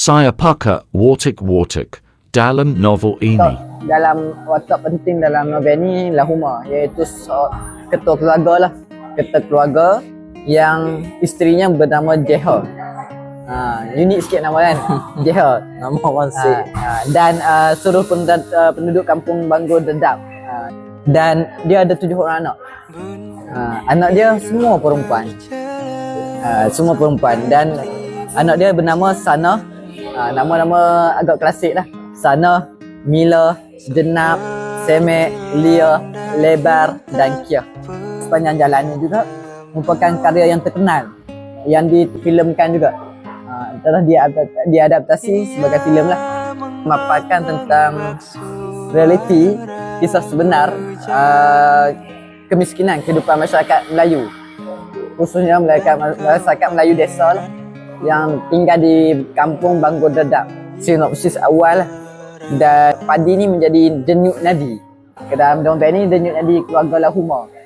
Saya Pucker Wartik Wartik dalam novel ini. dalam watak penting dalam novel ni Lahuma iaitu ketua keluarga lah. Ketua keluarga yang isterinya bernama Jeha. Ha, unik sikit nama kan? Jeha. Nama orang Ha, ha, dan uh, seluruh penduduk, uh, penduduk kampung Banggo Dedap. Ha, dan dia ada tujuh orang anak. Ha, anak dia semua perempuan. Ha, semua perempuan dan anak dia bernama Sana. Ha, nama-nama agak klasik lah. Sana, Mila, Jenab, Semek, Lia, Lebar dan Kia. Sepanjang jalannya juga merupakan karya yang terkenal yang difilmkan juga. Ha, telah diadap- diadaptasi sebagai filem lah. Memaparkan tentang realiti kisah sebenar uh, kemiskinan kehidupan masyarakat Melayu khususnya masyarakat Melayu desa lah yang tinggal di kampung Banggo Dedap sinopsis awal. Dan padi ni menjadi denyut nadi. Ke dalam dompet ni denyut nadi keluarga Lahuma